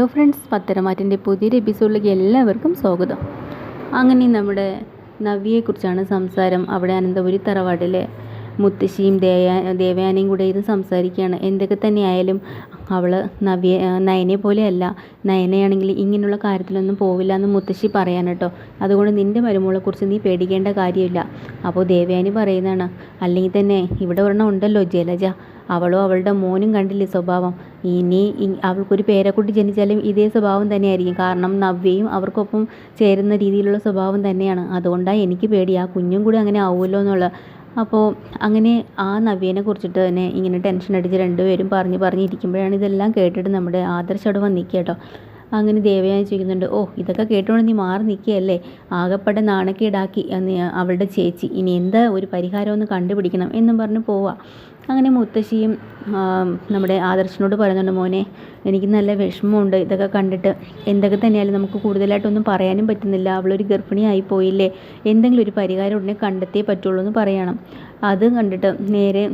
Hello friends പത്തരമാറ്റിന്റെ പുതിയൊരു എപ്പിസോഡിലേക്ക് എല്ലാവർക്കും സ്വാഗതം. അങ്ങനെ നമ്മുടെ നവ്യയെക്കുറിച്ചാണ് സംസാരം. അവിടെ അനന്തപുരി തറവാട്ടിലെ മുത്തശ്ശിയും ദേവാ ദേവയാനയും കൂടെ ഇരുന്ന് സംസാരിക്കുകയാണ്. എന്തൊക്കെ തന്നെ ആയാലും അവൾ നവ്യ നയനെ പോലെയല്ല. നയനയാണെങ്കിൽ ഇങ്ങനെയുള്ള കാര്യത്തിലൊന്നും പോവില്ല എന്ന് മുത്തശ്ശി പറയാൻ കേട്ടോ. അതുകൊണ്ട് നിന്റെ മരുമോളെക്കുറിച്ച് നീ പേടിക്കേണ്ട കാര്യമില്ല. അപ്പോൾ ദേവയാനി പറയുന്നതാണ് അല്ലെങ്കിൽ തന്നെ ഇവിടെ ഒരെണ്ണം ഉണ്ടല്ലോ ജലജ. അവളോ അവളുടെ മോനും കണ്ടില്ലേ സ്വഭാവം? ഇനി അവൾക്കൊരു പേരക്കുട്ടി ജനിച്ചാലും ഇതേ സ്വഭാവം തന്നെയായിരിക്കും. കാരണം നവ്യയും അവർക്കൊപ്പം ചേരുന്ന രീതിയിലുള്ള സ്വഭാവം തന്നെയാണ്. അതുകൊണ്ടാണ് എനിക്ക് പേടി. ആ കുഞ്ഞും കൂടി അങ്ങനെ ആവുമല്ലോ എന്നുള്ള. അപ്പോൾ അങ്ങനെ ആ നവ്യനെ കുറിച്ചിട്ട് തന്നെ ഇങ്ങനെ ടെൻഷൻ അടിച്ച് രണ്ടുപേരും പറഞ്ഞ് ഇരിക്കുമ്പോഴാണ് ഇതെല്ലാം കേട്ടിട്ട് നമ്മുടെ ആദർശ് അവിടെ വന്നിരിക്കുക കേട്ടോ. അങ്ങനെ ദേവയാനി ചോദിക്കുന്നുണ്ട് ഓ ഇതൊക്കെ കേട്ടോണ്ട് നീ മാറി നിൽക്കുകയല്ലേ? ആകെപ്പെട്ട നാണക്കേടാക്കി അവളുടെ ചേച്ചി. ഇനി എന്താ ഒരു പരിഹാരം ഒന്ന് കണ്ടുപിടിക്കണം? എന്നും പറഞ്ഞ് പോവാം. അങ്ങനെ മുത്തശ്ശിയും നമ്മുടെ ആദർശനോട് പറയുന്നുണ്ട് മോനെ എനിക്ക് നല്ല വിഷമമുണ്ട്. ഇതൊക്കെ കണ്ടിട്ട് എന്തൊക്കെ തന്നെയാലും നമുക്ക് കൂടുതലായിട്ടൊന്നും പറയാനും പറ്റുന്നില്ല. അവളൊരു ഗർഭിണിയായി പോയില്ലേ? എന്തെങ്കിലും ഒരു പരിഹാരം ഉടനെ കണ്ടെത്തിയേ പറ്റുള്ളൂ എന്ന് പറയണം. അത് കണ്ടിട്ട് നേരെ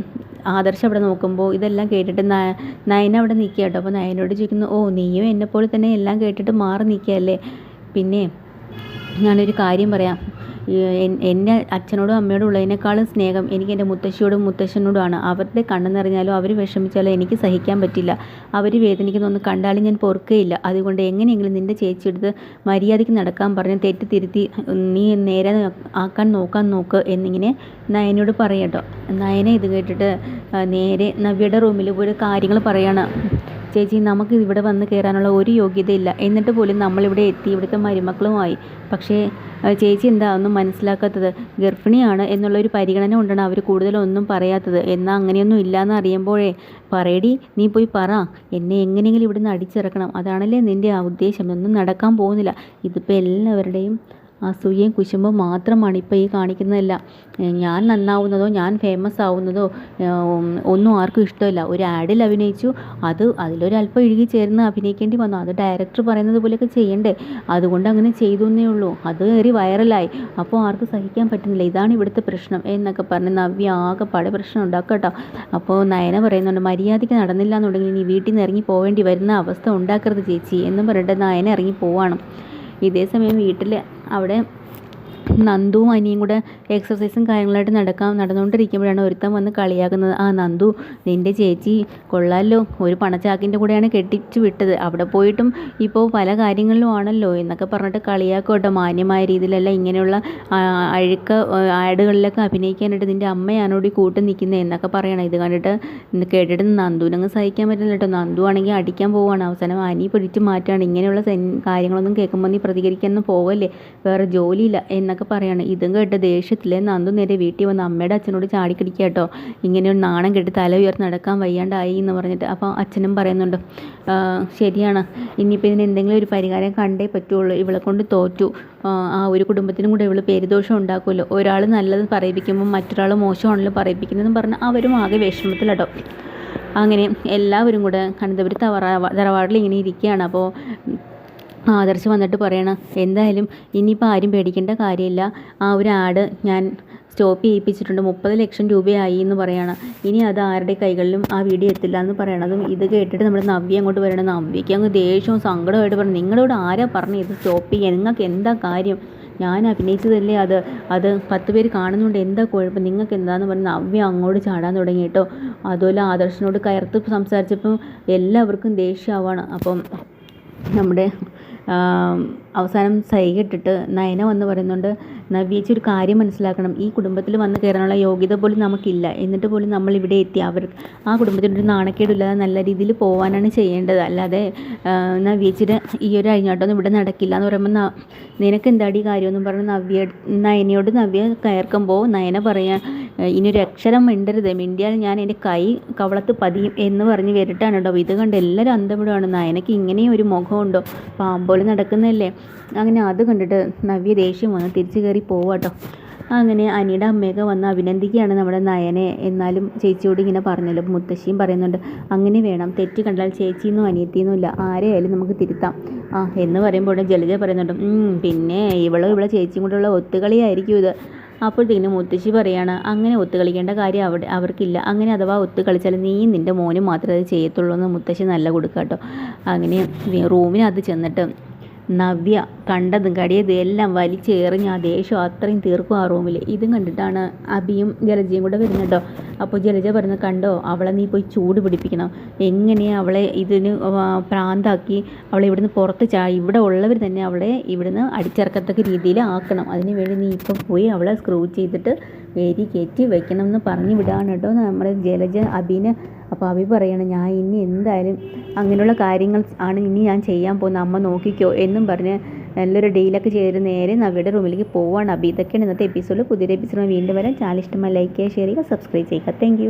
ആദർശ് അവിടെ നോക്കുമ്പോൾ ഇതെല്ലാം കേട്ടിട്ട് നയ നയന അവിടെ നിൽക്കുക കേട്ടോ. അപ്പോൾ നയനോട് ചോദിക്കുന്നു ഓ നീയും എന്നെപ്പോലെ തന്നെ എല്ലാം കേട്ടിട്ട് മാറി നിൽക്കുകയല്ലേ? പിന്നെ ഞാനൊരു കാര്യം പറയാം. എന്റെ അച്ഛനോടും അമ്മയോടും ഉള്ളതിനേക്കാളും സ്നേഹം എനിക്ക് എന്റെ മുത്തശ്ശിയോടും മുത്തശ്ശനോടുമാണ്. അവരുടെ കണ്ണ് നിറഞ്ഞാലോ അവർ വിഷമിച്ചാലും എനിക്ക് സഹിക്കാൻ പറ്റില്ല. അവർ വേദനിക്കുന്നൊന്നും കണ്ടാലും ഞാൻ പൊറുക്കുകയില്ല. അതുകൊണ്ട് എങ്ങനെയെങ്കിലും നിന്റെ ചേച്ചിയെടുത്ത് മര്യാദയ്ക്ക് നടക്കാൻ പറഞ്ഞ് തെറ്റ് തിരുത്തി നീ നേരെ ആക്കാൻ നോക്കാൻ നോക്ക് എന്നിങ്ങനെ നയനോട് പറയട്ടോ. നയന ഇത് കേട്ടിട്ട് നേരെ നവ്യയുടെ റൂമിൽ പോയി കാര്യങ്ങൾ പറയാണ്. ചേച്ചി നമുക്ക് ഇവിടെ വന്ന് കയറാനുള്ള ഒരു യോഗ്യതയില്ല. എന്നിട്ട് പോലും നമ്മളിവിടെ എത്തി. ഇവിടുത്തെ മരുമക്കളുമായി. പക്ഷേ ചേച്ചി എന്താ ഒന്നും മനസ്സിലാക്കാത്തത്? ഗർഭിണിയാണ് എന്നുള്ളൊരു പരിഗണന കൊണ്ടാണ് അവർ കൂടുതലൊന്നും പറയാത്തത്. എന്നാൽ അങ്ങനെയൊന്നും ഇല്ലയെന്ന് അറിയുമ്പോഴേ പറയടി നീ പോയി പറ. എന്നെ എങ്ങനെയെങ്കിലും ഇവിടുന്ന് അടിച്ചിറക്കണം. അതാണല്ലേ നിന്റെ ആ ഉദ്ദേശം. ഒന്നും നടക്കാൻ പോകുന്നില്ല. ഇതിപ്പോൾ എല്ലാവരുടെയും അസൂയയും കുശുമ്പും മാത്രമാണ് ഇപ്പോൾ ഈ കാണിക്കുന്നതല്ല. ഞാൻ നന്നാവുന്നതോ ഞാൻ ഫേമസ് ആവുന്നതോ ഒന്നും ആർക്കും ഇഷ്ടമില്ല. ഒരു ആഡിൽ അഭിനയിച്ചു അത് അതിലൊരല്പം ഇഴുകി ചേർന്ന് അഭിനയിക്കേണ്ടി വന്നു. അത് ഡയറക്ടർ പറയുന്നത് പോലെയൊക്കെ ചെയ്യണ്ടേ? അതുകൊണ്ട് അങ്ങനെ ചെയ്തു എന്നേ ഉള്ളൂ. അത് കയറി വൈറലായി അപ്പോൾ ആർക്കും സഹിക്കാൻ പറ്റുന്നില്ല. ഇതാണ് ഇവിടുത്തെ പ്രശ്നം എന്നൊക്കെ പറഞ്ഞ് നവ്യ ആകെ പല പ്രശ്നം ഉണ്ടാക്കുക കേട്ടോ. അപ്പോൾ നയന പറയുന്നുണ്ട് മര്യാദയ്ക്ക് നടന്നില്ല എന്നുണ്ടെങ്കിൽ ഇനി വീട്ടിൽ നിന്ന് ഇറങ്ങി പോവേണ്ടി വരുന്ന അവസ്ഥ ഉണ്ടാക്കരുത് ചേച്ചി. എന്നും പറഞ്ഞിട്ട് നയന ഇറങ്ങി പോവാണ്. ഇതേ സമയം വീട്ടിൽ അവിടെ നന്ദുവും അനിയും കൂടെ എക്സസൈസും കാര്യങ്ങളായിട്ട് നടക്കാൻ നടന്നുകൊണ്ടിരിക്കുമ്പോഴാണ് ഒരുത്തൻ വന്ന് കളിയാക്കുന്നത്. ആ നന്ദു നിന്റെ ചേച്ചി കൊള്ളാമല്ലോ ഒരു പണച്ചാക്കിന്റെ കൂടെയാണ് കെട്ടിച്ചു വിട്ടത്. അവിടെ പോയിട്ടും ഇപ്പോൾ പല കാര്യങ്ങളിലും ആണല്ലോ എന്നൊക്കെ പറഞ്ഞിട്ട് കളിയാക്കോട്ടെ മാന്യമായ രീതിയിലല്ല ഇങ്ങനെയുള്ള അഴുക്ക ആടുകളിലൊക്കെ അഭിനയിക്കാനായിട്ട് നിന്റെ അമ്മയാണോടി കൂട്ട് നിൽക്കുന്നത് എന്നൊക്കെ പറയണം. ഇത് കണ്ടിട്ട് കേട്ടിട്ട് നന്ദുവിനങ്ങ് സഹിക്കാൻ പറ്റില്ല കേട്ടോ. നന്ദു ആണെങ്കിൽ അടിക്കാൻ പോവുകയാണ്. അവസാനം അനി പിടിച്ച് മാറ്റുകയാണ്. ഇങ്ങനെയുള്ള കാര്യങ്ങളൊന്നും കേൾക്കുമ്പോൾ നീ പ്രതികരിക്കാനൊന്നും പോകല്ലേ വേറെ ജോലിയില്ല എന്നൊക്കെ പറയാണ്. ഇതും കേട്ട് ദേഷ്യത്തിലെ നന്ദു നേരെ വീട്ടിൽ വന്ന് അമ്മയുടെ അച്ഛനോട് ചാടിക്കിടിക്കുക കേട്ടോ. ഇങ്ങനെ ഒരു നാണം കെട്ടി തല ഉയർന്ന് നടക്കാൻ വയ്യാണ്ടായി എന്ന് പറഞ്ഞിട്ട് അപ്പോൾ അച്ഛനും പറയുന്നുണ്ട് "ആ, ശരിയാണ്. ഇനിയിപ്പോൾ ഇതിന് എന്തെങ്കിലും ഒരു പരിഹാരം കണ്ടേ പറ്റുള്ളൂ. ഇവളെ കൊണ്ട് തോറ്റു. ആ, ആ ഒരു കുടുംബത്തിനും കൂടെ ഇവൾ പേരുദോഷം ഉണ്ടാക്കുമല്ലോ. ഒരാൾ നല്ലത് പറയിപ്പിക്കുമ്പോൾ മറ്റൊരാൾ മോശമാണല്ലോ പറയിപ്പിക്കുന്നതെന്ന് പറഞ്ഞാൽ അവരും ആകെ വിഷമത്തിലട്ടോ. അങ്ങനെ എല്ലാവരും കൂടെ കനന്തപുരം തറവാ തറവാടിൽ ഇങ്ങനെ ഇരിക്കുകയാണ്. അപ്പോൾ ആദർശ് വന്നിട്ട് പറയണം എന്തായാലും ഇനിയിപ്പോൾ ആരും പേടിക്കേണ്ട കാര്യമില്ല. ആ ഒരു ആഡ് ഞാൻ സ്റ്റോപ്പ് ചെയ്യിപ്പിച്ചിട്ടുണ്ട്. മുപ്പത് ലക്ഷം രൂപയായി എന്ന് പറയണം. ഇനി അത് ആരുടെ കൈകളിലും ആ വീഡിയോ എത്തില്ല എന്ന് പറയണതും ഇത് കേട്ടിട്ട് നമ്മുടെ നവ്യ അങ്ങോട്ട് പറയണം നവ്യയ്ക്ക് അങ്ങ് ദേഷ്യവും സങ്കടമായിട്ട് പറഞ്ഞു നിങ്ങളോട് ആരാ പറഞ്ഞു ഇത് സ്റ്റോപ്പ് ചെയ്യാൻ നിങ്ങൾക്ക് എന്താ കാര്യം? ഞാൻ അഭിനയിച്ചതല്ലേ അത്? അത് പത്ത് പേര് കാണുന്നുണ്ട്. എന്താ കുഴപ്പം? നിങ്ങൾക്ക് എന്താന്ന് പറഞ്ഞ് നവ്യ അങ്ങോട്ട് ചാടാൻ തുടങ്ങി കേട്ടോ. അതുപോലെ ആദർശനോട് കയർത്ത് സംസാരിച്ചപ്പം എല്ലാവർക്കും ദേഷ്യമാവാണ് അപ്പം നമ്മുടെ അവസാനം സൈകിട്ടിട്ട് നയന വന്ന് പറയുന്നുണ്ട് നവ്യേച്ചി ഒരു കാര്യം മനസ്സിലാക്കണം. ഈ കുടുംബത്തിൽ വന്ന് കയറാനുള്ള യോഗ്യത പോലും നമുക്കില്ല. എന്നിട്ട് പോലും നമ്മൾ ഇവിടെ എത്തി. അവർ ആ കുടുംബത്തിനൊരു നാണക്കേടില്ലാതെ നല്ല രീതിയിൽ പോകാനാണ് ചെയ്യേണ്ടത്. അല്ലാതെ നവ്യേച്ചിയുടെ ഈ ഒരു അഴിഞ്ഞാട്ടമൊന്നും ഇവിടെ നടക്കില്ല എന്ന് പറയുമ്പോൾ നിനക്ക് എന്താടി കാര്യമെന്നും പറഞ്ഞ് നവ്യ നയനയോട് നവ്യ കയർക്കുമ്പോൾ നയന പറയാൻ ഇനി ഒരു അക്ഷരം മിണ്ടരുത്. മിണ്ടിയാൽ ഞാൻ എന്റെ കൈ കവളത്ത് പതിയും എന്ന് പറഞ്ഞ് വരട്ടാണ് കേട്ടോ. ഇത് കണ്ട് എല്ലാവരും അന്തപ്പെടുകയാണ് നയനക്ക് ഇങ്ങനെയും ഒരു മുഖമുണ്ടോ? പാമ്പോലെ നടക്കുന്നതല്ലേ? അങ്ങനെ അത് കണ്ടിട്ട് നവ്യ ദേഷ്യം വന്ന് തിരിച്ചു കയറി പോവാട്ടോ അങ്ങനെ അനിയുടെ അമ്മയൊക്കെ വന്ന് അഭിനന്ദിക്കുകയാണ് നമ്മുടെ നയനെ. എന്നാലും ചേച്ചിയോട് ഇങ്ങനെ പറഞ്ഞല്ലോ. മുത്തശ്ശിയും പറയുന്നുണ്ട് അങ്ങനെ വേണം. തെറ്റ് കണ്ടാൽ ചേച്ചിയെന്നും അനിയത്തിന്നും ഇല്ല. ആരെയായാലും നമുക്ക് തിരുത്താം. ആ എന്ന് പറയുമ്പോൾ ജലജ പറയുന്നുണ്ട് പിന്നെ ഇവളും ഇവളെ ചേച്ചിയും കൂടെയുള്ള ഒത്തുകളിയായിരിക്കും ഇത്. അപ്പോഴത്തേക്കിനും മുത്തശ്ശി പറയാണ് അങ്ങനെ ഒത്തു കളിക്കേണ്ട കാര്യം അവിടെ അവർക്കില്ല. അങ്ങനെ അഥവാ ഒത്തു കളിച്ചാൽ നീ നിന്റെ മോനും മാത്രമേ അത് ചെയ്യത്തുള്ളൂ എന്ന് മുത്തശ്ശി നല്ല കൊടുക്കുക കേട്ടോ അങ്ങനെ റൂമിനകത്ത് ചെന്നിട്ട് നവ്യ കണ്ടതും കടിയതും എല്ലാം വലിച്ചെറിഞ്ഞ് ആ ദേഷ്യം അത്രയും തീർക്കും ആ റൂമിൽ ഇതും കണ്ടിട്ടാണ് അബിയും ജലജയും കൂടെ വരുന്നത് കേട്ടോ. അപ്പോൾ ജലജ പറയുന്നത് കണ്ടോ അവളെ നീ പോയി ചൂട് പിടിപ്പിക്കണം. എങ്ങനെയാണ് അവളെ ഇതിന് പ്രാന്താക്കി അവളെ ഇവിടുന്ന് പുറത്ത് ചാ ഇവിടെ ഉള്ളവർ തന്നെ അവളെ ഇവിടുന്ന് അടിച്ചിറക്കത്തക്ക രീതിയിൽ ആക്കണം അതിന് വേണ്ടി നീ ഇപ്പം പോയി അവളെ സ്ക്രൂ ചെയ്തിട്ട് വേരി കയറ്റി വെക്കണം എന്ന് പറഞ്ഞു വിടാണ് കേട്ടോ നമ്മുടെ ജലജ അബിന്. അപ്പോൾ അബി പറയണം ഞാൻ ഇനി എന്തായാലും അങ്ങനെയുള്ള കാര്യങ്ങൾ ആണ് ഇനി ഞാൻ ചെയ്യാൻ പോകുന്നത്. അമ്മ നോക്കിക്കോ എന്നും പറഞ്ഞ് നല്ലൊരു ഡീലൊക്കെ ചെയ്ത് നേരെ നവിയുടെ റൂമിലേക്ക് പോവാണ് അബി. ഇതൊക്കെയാണ് ഇന്നത്തെ എപ്പിസോഡ് പുതിയൊരു എപ്പിസോഡ് വീണ്ടും വരാം. ചാനൽ ഇഷ്ടമായി ലൈക്ക് ചെയ്യുക ഷെയർ ചെയ്യുക സബ്സ്ക്രൈബ് ചെയ്യുക. താങ്ക്